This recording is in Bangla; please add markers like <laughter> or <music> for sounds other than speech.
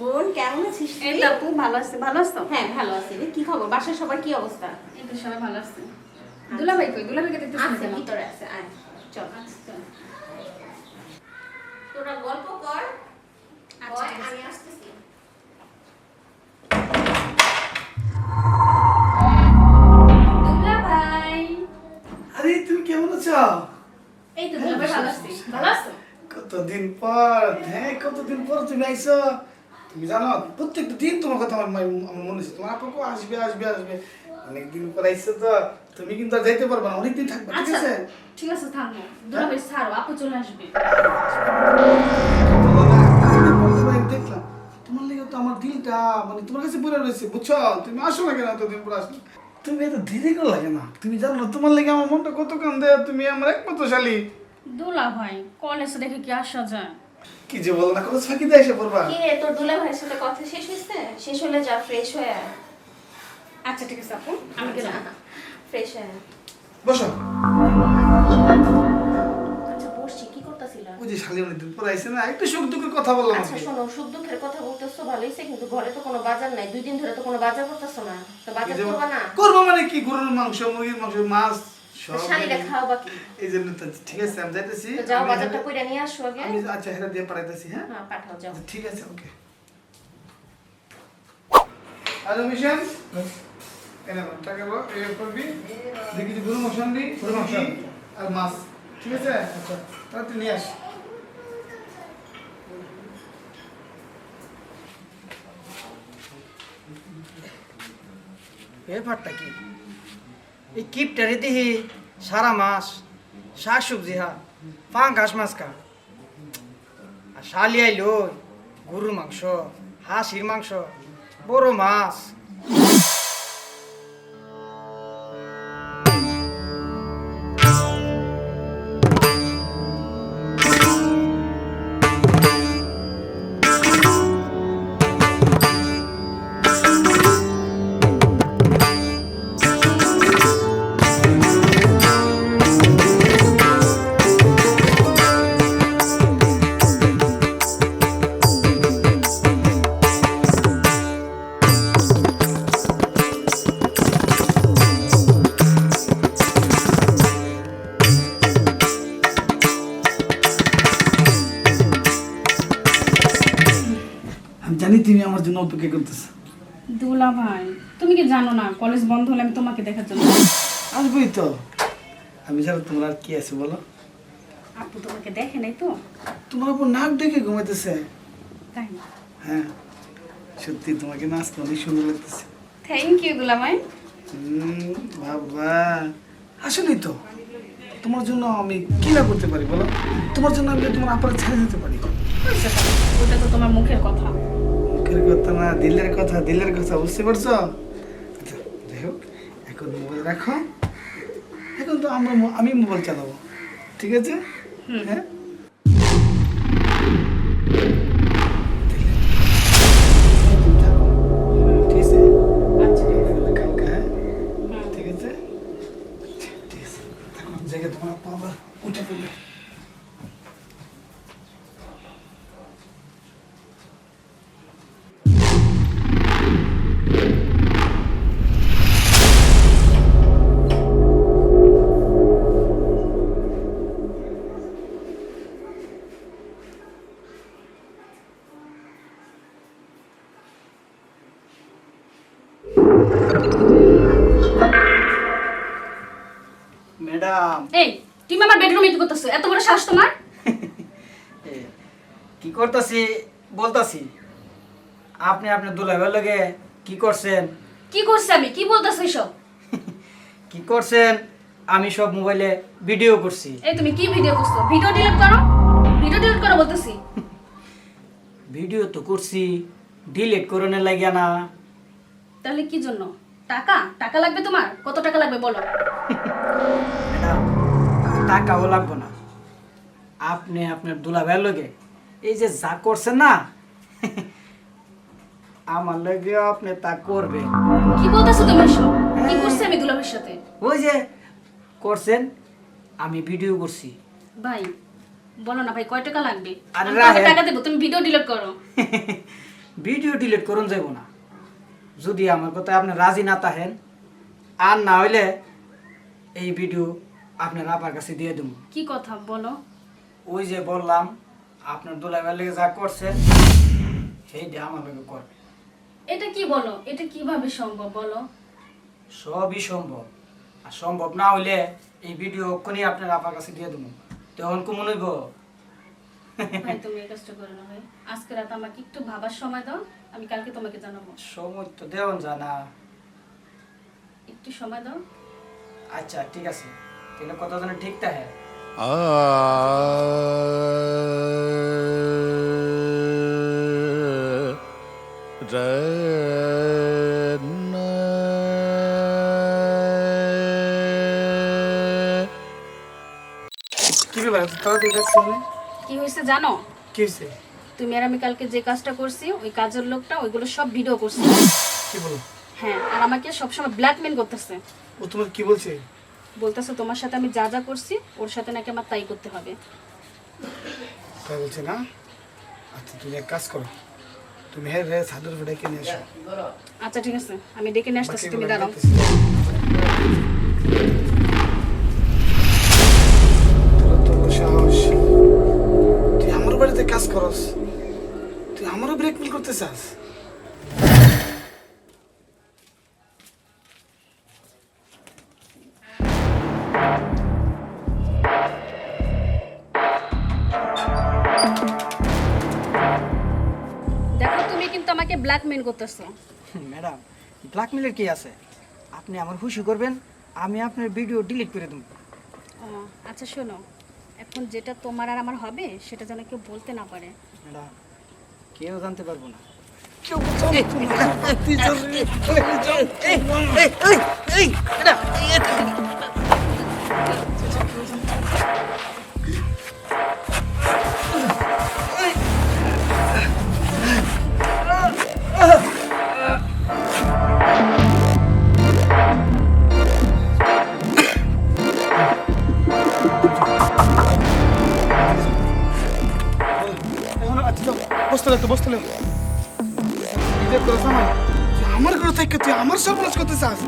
বোন কেমন আছিস তুই? এই তো আপু ভালো আছে। ভালো আছো? হ্যাঁ ভালো আছি। রে কি খবর? বাসার সবার কি অবস্থা? এই তো সবাই ভালো আছে। দুলাভাই কই? দুলাভাইকে দেখতেছি না আছে ভিতরে আছে। আয় চল। আচ্ছা তোরা গল্প কর। আচ্ছা। আমি আসতেছি। দুলাভাই। আরে তুমি কেমন আছো? এই তো দুলাভাই ভালো আছি। ভালো আছো? কতদিন পর? হ্যাঁ কতদিন পর তুমি আইছো তুমি জানো প্রত্যেকটা দিন তোমার কথা আমার আমার মনে হচ্ছে তোমার আপুকে আসবে আসবে আসবে। অনেকদিন পর তো তুমি কিন্তু আর যাইতে পারবে না অনেকদিন থাকবে ঠিক আচ্ছা আছে? ঠিক আছে থামো। দুলাভাই ছাড়ো আপু চলে আসবে। তোমার দেখলাম তোমার লেগে তো আমার দিলটা মানে তোমার কাছে পড়ে রয়েছে বুঝছ? তুমি আসো না কেন এতদিন পর আসলে তুমি এত করে লাগে না। তুমি জানো না তোমার লেগে আমার মনটা কত কান্দে তুমি আমার একমাত্র শালী। দুলাভাই কলেজ রেখে কি আসা যায়? কি যে বলো না কত ফাঁকি দিয়ে এসে পড়বা? কি রে তোর দুলা ভাইয়ের সাথে কথা শেষ হয়েছে? শেষ হলে যা ফ্রেশ হয়ে আয়। আচ্ছা ঠিক আছে আপু আমি গেলাম। ফ্রেশ হয়ে আয়। বসো। আচ্ছা বসছি কি করতেছিল? ওই যে শালী অনেকদিন পর আইসে না একটু সুখ দুঃখের কথা বললাম আচ্ছা শোনো সুখ দুঃখের কথা বলতেছো ভালোইছে কিন্তু ঘরে তো কোনো বাজার নাই দুই দিন ধরে তো কোনো বাজার করতেছো না। তো বাজার করবা না? করব মানে কি গরুর মাংস মুরগির মাংস মাছ? সব শালিরা এই জন্য ঠিক আছে আমি যাইতেছি। যাও বাজারটা কইরা নিয়ে আসো আগে। আমি আচ্ছা হেরা দিয়ে পাঠাইতেছি হ্যাঁ? হ্যাঁ পাঠাও যাও। ঠিক আছে ওকে। Hello mission. এনে টাকা দাও, এই করবি দেখি যে গরুর মাংস আনবি মুরগি আর মাছ। ঠিক আছে? আচ্ছা। তাহলে তুই নিয়ে আস। ব্যাপারটা কি? এই কিপটা দেখি সারা মাস শাক সবজি হা পাং ঘাস মাছ খা। আর শালি লই গরুর মাংস, হাঁসির মাংস, বড় মাছ। জানি তুমি আমার জন্য অপেক্ষা করতেছো। দুলাভাই তুমি কি জানো না কলেজ বন্ধ হলে আমি তোমাকে দেখার জন্য আসবোই তো। আমি জানো তোমার আর কি আছে বলো। আপু তোমাকে দেখে নাই তো? তোমার উপর নাক দেখে ঘুমাইতেছে। তাই? হ্যাঁ। সত্যি তোমাকে নাচতে অনেক সুন্দর লাগতেছে। থ্যাংক ইউ দুলাভাই বাবা। আসলেই তো। তোমার জন্য আমি কি না করতে পারি বলো। তোমার জন্য আমি তোমার আপারে ছেড়ে দিতে পারি। ওটা তো তোমার মুখের কথা। মুখের কথা না দিলের কথা দিলের কথা বুঝতে পারছ? আচ্ছা, যাই হোক এখন মোবাইল রাখো। এখন তো আমরা আমি মোবাইল চালাবো ঠিক আছে? হ্যাঁ? তোমার? <laughs> কি করতেছি? বলতাছি। আপনি আপনার দুলাভাইয়ের লগে কি করছেন? কি করছে আমি? কি বলতেছো এসব? <laughs> কি করছেন? আমি সব মোবাইলে ভিডিও করছি। এই তুমি কি ভিডিও করছ? ভিডিও ডিলিট করো। ভিডিও ডিলিট করো বলতেছি। <laughs> ভিডিও তো করছি ডিলিট করণের লাগিয়া না। তাহলে কি জন্য? টাকা? টাকা লাগবে তোমার? কত টাকা লাগবে বলো? টাকাও লাগবে না। আপনি আপনার দুলাভাইয়ের লগে এই যে যা করছেন না আমার লগে আপনি তা করবেন। কি বলতেছো তুমি এসব? কি করছে আমি দুলাভের সাথে? ওই যে করছেন আমি ভিডিও করছি। ভাই বলো না ভাই কয় টাকা লাগবে? আরে আমি তোমাকে। টাকা দেবো? তুমি ভিডিও ডিলিট করো। <laughs> ভিডিও ডিলিট করুন যাব না। যদি আমার কথা আপনি রাজি না থাকেন আর না হইলে এই ভিডিও আপনার আপার কাছে দিয়ে দেবো। কি কথা বলো? ওই যে বললাম আপনার দোলাইবার লেগে যা করছেন সেইটা আমার লোকে করবে। এটা কি বলো? এটা কীভাবে সম্ভব বলো? সবই সম্ভব। আর সম্ভব না হইলে এই ভিডিও ওখানে আপনার আপার কাছে দিয়ে দেবো। তখন কমন হইব। ভাই তুমি এই কাজটা করে না ভাই। আজকে রাত আমাকে একটু ভাবার সময় দাও আমি কালকে তোমাকে জানাব। সময় তো দেওয়ান জানা। একটু সময় দাও। আচ্ছা ঠিক আছে। তাহলে কথা যেন ঠিক থাকে। কি ব্যাপার তাড়াতাড়ি ডাকছো? কি হয়েছে জানো? কি হয়েছে? তুমি আর আমি কালকে যে কাজটা করছি ওই কাজের লোকটা ওইগুলো সব ভিডিও করছে। কি বলো? হ্যাঁ আর আমাকে সবসময় ব্ল্যাকমেল করতেছে। ও তোমার কি বলছে? বলতেছে তোমার সাথে আমি যা যা করছি ওর সাথে নাকি আমার তাই করতে হবে। তাই বলছে না? আচ্ছা তুমি এক কাজ করো। তুমি হ্যাঁ হ্যাঁ সাদুর ডেকে নিয়ে এসো। আচ্ছা ঠিক আছে। আমি ডেকে নিয়ে আসতেছি তুমি দাঁড়াও। ব্ল্যাকমেল করতেছো ম্যাডাম ব্ল্যাকমেলের কি আছে আপনি আমার খুশি করবেন আমি আপনার ভিডিও ডিলিট করে দেবো আচ্ছা শোনো এখন যেটা তোমার আর আমার হবে সেটা যেন কেউ বলতে না পারে ম্যাডাম কেউ জানতে পারব না। তুই বসতে লাগতো বসতে লাগতো। আমার ঘরে থেকে তুই আমার সর্বনাশ করতে চাস?